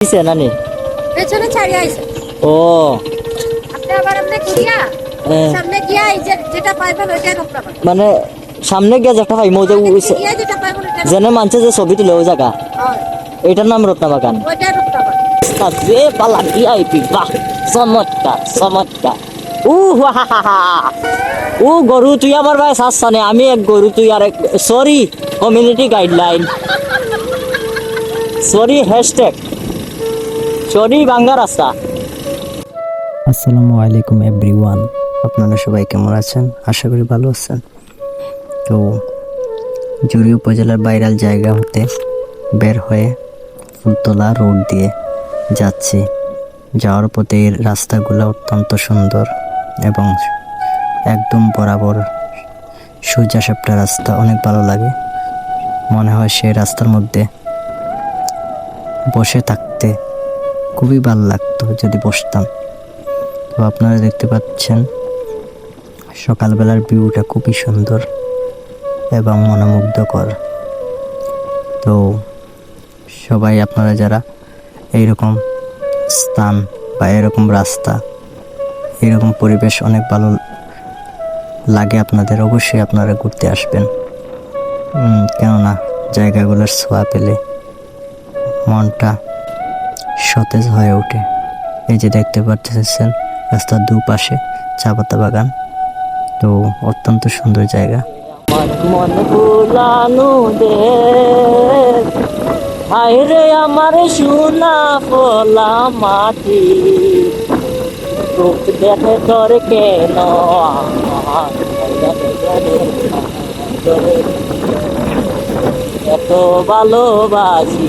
দিছে নানি? পেছনে ছাড়িয়ে আইছে। ও। আপনি আবার আপনি ঘুরিয়া। সামনে গিয়া এই যে যেটা পাইবেন পাবেন মানে সামনে গিয়ে যেটা ভাই মজা ওইটা যেনে মানছে যে ছবি তুলে ওই জায়গা। এটার নাম রত্না বাগান রোপটা পাবেন যে পালা ভিআইপি বাহ চমৎকার চমৎকার। উ। ও গরু তুই আমার ভাই সাসানে আমি এক গরু তুই আর এক sorry community guideline sorry hashtag sorry Bangla রাস্তা। আসসালামু আলাইকুম এভরিওয়ান। আপনারা সবাই কেমন আছেন? আশা করি ভালো আছেন। তো জুড়ি উপজেলার বাইরাল জায়গা হতে বের হয়ে ফুলতলা রোড দিয়ে যাচ্ছি। যাওয়ার পথে রাস্তাগুলো অত্যন্ত সুন্দর এবং একদম বরাবর সোজা সাপটা রাস্তা। অনেক ভালো লাগে। মনে হয় সেই রাস্তার মধ্যে বসে থাকতে খুবই ভালো লাগতো যদি বসতাম। তো আপনারা দেখতে পাচ্ছেন, সকালবেলার ভিউটা খুবই সুন্দর এবং মনোমুগ্ধকর। তো সবাই আপনারা যারা এইরকম স্থান বা এরকম রাস্তা, এরকম পরিবেশ অনেক ভালো লাগে আপনাদের, অবশ্যই আপনারা ঘুরতে আসবেন। কেননা জায়গাগুলোর ছোঁয়া পেলে মনটা সতেজ হয়ে ওঠে। এই যে দেখতে পাচ্ছেন রাস্তার দুপাশে চা পাতা বাগান। তো অত্যন্ত সুন্দর জায়গা। মন মন দে রে আমার সোনা পোলা মাটি দেখে তোর কেন এত ভালোবাসি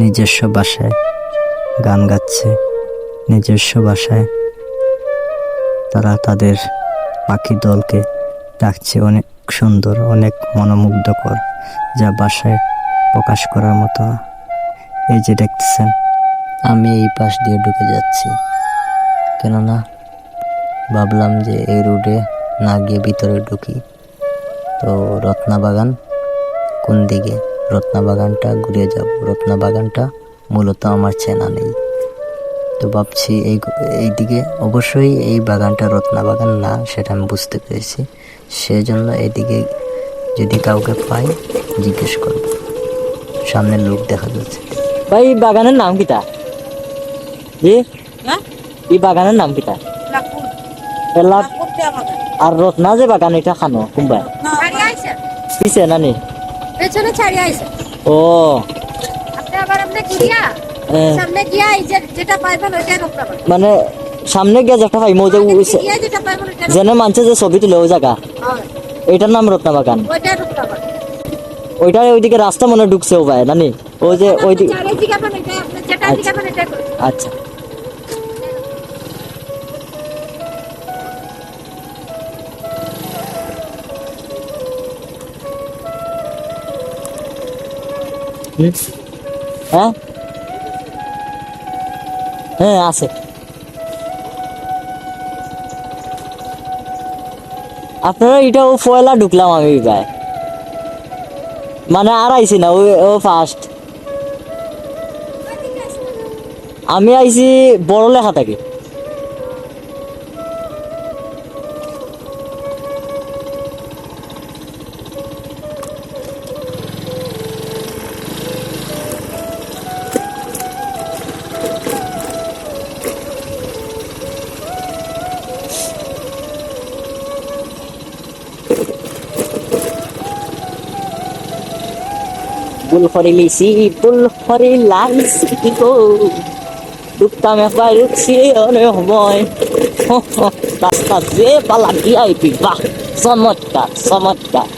নিজস্ব বাসায় গান গাচ্ছে, নিজস্ব বাসায় তারা তাদের পাখি দলকে ডাকছে। অনেক সুন্দর, অনেক মনোমুগ্ধকর যা বাসায় প্রকাশ করার মতো। এই যে দেখতেছেন, আমি এই পাশ দিয়ে ঢুকে যাচ্ছি। কেননা ভাবলাম যে এই রোডে না গিয়ে ভিতরে ঢুকি। তো রত্নাবাগান কোন দিকে? রত্নাবাগানটা ঘুরে যাব। রত্না বাগানটা মূলত আমার চেনা নেই। তো ভাবছি এই এই দিকে অবশ্যই এই বাগানটা রত্নাবাগান না সেটা আমি বুঝতে পেরেছি। সেজন্য এদিকে যদি কাউকে পাই জিজ্ঞেস করব। সামনে লোক দেখা যাচ্ছে। ভাই এই বাগানের নাম কিটা জি হ্যাঁ? এই বাগানের নাম কিটা আর রত্না যে বাগান এটা খানো আইছে? দিছে নানি? পেছনে ছাড়িয়ে আইছে। ও। আপনি আবার আপনি ঘুরিয়া হ্যাঁ। সামনে গিয়া এই যে যেটা পাইবেন ওইটাই মানে সামনে গিয়ে যেটা ভাই মজা যেনে মানছে যে ছবি তুলে ওই জায়গা। এটার নাম রত্না বাগান ওইটা ওইদিকে রাস্তা মনে ঢুকছে ও ভাই নানি? ওই যে ওই দিকে চারে জিগাবেন এটাই আপনি যেটা আচ্ছা। হ্যাঁ? হ্যাঁ আছে। আপনারা এটা ও ফয়লা ঢুকলাম আমি ভাই মানে আর আইছি না, ও ও ফার্স্ট আমি আইছি বড় লেখা থাকি। বুল ফরি লিসি বুল ফরি লাইসি গো। ডুবতাম একবার রুখছি অনেক সময় রাস্তা যে পালা ভিআইপি বাহ চমৎকার চমৎকার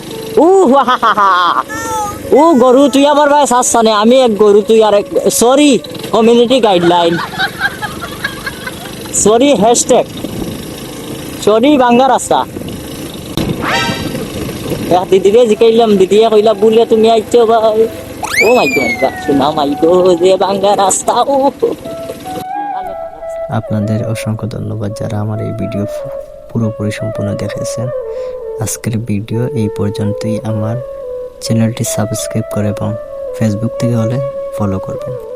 উ হা হা হা ও গরু তুই আমার ভাই সাসানে আমি এক গরু তুই আর এক sorry community guideline sorry hashtag sorry বাঙ্গা রাস্তা। দিদিরে জিকাইলাম কইলা তুমি আইছো ভাই। ও মাই গড মাই যে রাস্তা, ও। আপনাদের অসংখ্য ধন্যবাদ যারা আমার এই ভিডিও পুরোপুরি সম্পূর্ণ দেখেছেন। আজকের ভিডিও এই পর্যন্তই। আমার চ্যানেলটি সাবস্ক্রাইব করে এবং ফেসবুক থেকে হলে ফলো করবেন।